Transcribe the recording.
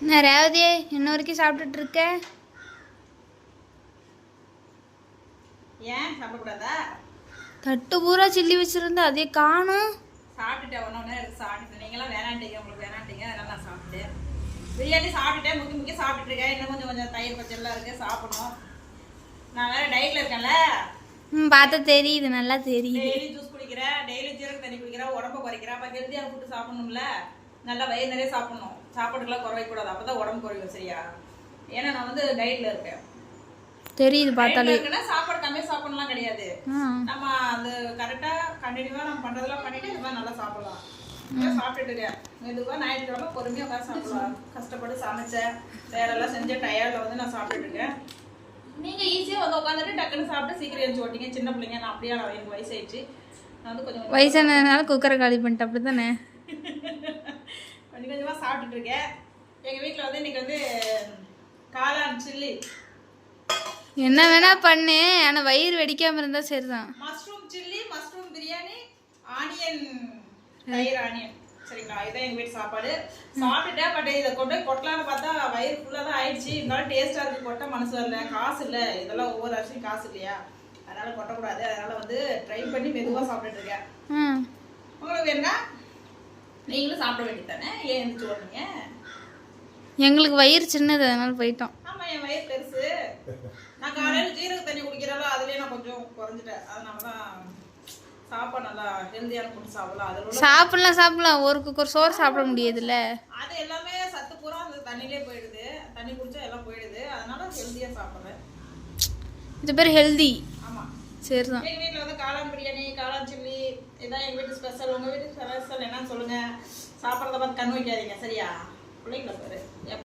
என்ன ரேவதி இன்ன வரைக்கும் சாப்பிட்டுட்டு இருக்க? ஏன் சாப்பிடக்கூடாதா? தட்டு பூரா சில்லி வச்சிருந்தா அதே காணும் சாப்பிட்டுட்டேன் ஒன்று ஒன்று எடுத்து சாப்பிட்டுட்டேன். நீங்களாம் வேணாண்டீங்க உங்களுக்கு வேணாண்டீங்க அதனால நான் சாப்பிட்டேன் பிரியாணி சாப்பிட்டுட்டேன் முக்கி முக்கி சாப்பிட்டுட்டு இருக்கேன் இன்னும் கொஞ்சம் கொஞ்சம் தயிர் பச்செல்லாம் இருக்கு சாப்பிடணும். நான் வேற டயட்ல இருக்கேன்ல. ம் பார்த்தா தெரியுது நல்லா தெரியுது. டெய்லி ஜூஸ் குடிக்கிறேன் டெய்லி ஜீரக தண்ணி குடிக்கிறேன் உடம்ப குறைக்கிறேன். அப்போ ஹெல்த்தியான ஃபுட்டு சாப்பிடணும்ல. நல்லா வயிறு நிறைய சாப்பிடணும். சாப்பாட்டுக்கெல்லாம் குறையக்கூடாது அப்போ தான் உடம்பு குறையும் சரியா? ஏன்னா நான் வந்து டயட்ல இருக்கேன். தெரியுது பார்த்தாலே சாப்பாடு கம்மியாக சாப்பிடலாம் கிடையாது. நம்ம அது கரெக்டா கண்டினியூவா நம்ம பண்றதெல்லாம் பண்ணிட்டு இந்த மாதிரி நல்லா சாப்பிடலாம். சாப்பிட்டுட்டு இருக்கேன். மெதுவா ஞாயிற்றுக்கிழமை பொறுமையா உட்காந்து சாப்பிடலாம். கஷ்டப்பட்டு சமைச்சேன். வேலையெல்லாம் செஞ்ச டயர்ல வந்து நான் சாப்பிட்டுட்டு இருக்கேன். நீங்க ஈஸியா வந்து உட்காந்துட்டு டக்குன்னு சாப்பிட்டு சீக்கிரம் எழுந்து ஓட்டிங்க. சின்ன பிள்ளைங்க நான் அப்படியே எனக்கு வயசாயிடுச்சு. நான் வந்து கொஞ்சம் கொஞ்சம் வயசானதுனால குக்கரை காலி பண்ணிட்டு அப்படி தானே கொஞ்சம் கொஞ்சமா சாப்பிட்டுட்டு இருக்கேன் எங்க வீட்ல வந்து இன்னைக்கு வந்து காளான் சில்லி. என்ன வேணா பண்ணு. ஆனா வயிறு வெடிக்காம இருந்தா சரிதான். Mushroom chilli mushroom biryani onion தயிர் ஆனியன். சரிங்களா? இதான் எங்க வீட்டு சாப்பாடு. சாப்பிட்டுட்டேன் பட் இதை கொண்டு போய் கொட்டலாம்னு பார்த்தா வயிறு ஃபுல்லாக தான் ஆயிடுச்சு. இருந்தாலும் டேஸ்டா இருக்கு. கொட்ட மனசு வரல. காசு இல்லை. இதெல்லாம் ஒவ்வொரு அரிசியும் காசு இல்லையா? அதனால கொட்டக்கூடாது. அதனால வந்து ட்ரை பண்ணி மெதுவா சாப்பிட்டுட்டு இருக்கேன். உங்களுக்கு வேணா நீங்களும் சாப்பிட வேண்டியது தானே ஏன் எழுந்துச்சு ஓடுறீங்க எங்களுக்கு வயிறு சின்னது அதனால போயிட்டோம். ஆமா என் வயிறு பெருசு. நான் காலையில ஜீரக தண்ணி குடிக்கிறதால அதுலயே நான் கொஞ்சம் குறைஞ்சிட்டேன். அதனால தான் சாப்பாடு நல்லா ஹெல்தியான ஃபுட் சாப்பிடலாம் உள்ள சாப்பிடலாம் சாப்பிடலாம். ஒரு குக்கர் சோறு சாப்பிட முடியாதுல்ல. அது எல்லாமே சத்து பூரா அந்த தண்ணியிலே போயிடுது. தண்ணி குடிச்சா எல்லாம் போயிடுது. அதனால ஹெல்தியா சாப்பிட்றேன் இது பேர் ஹெல்தி ஆமா. சரிதான். எங்க வீட்ல வந்து காளான் பிரியாணி காளான் சில்லி இதான் எங்க வீட்டு ஸ்பெஷல் உங்க வீட்டு ஸ்பெஷல் என்னன்னு சொல்லுங்க. சாப்பிட்றத பார்த்து கண் வைக்காதீங்க சரியா? பிள்ளைங்களை பாரு.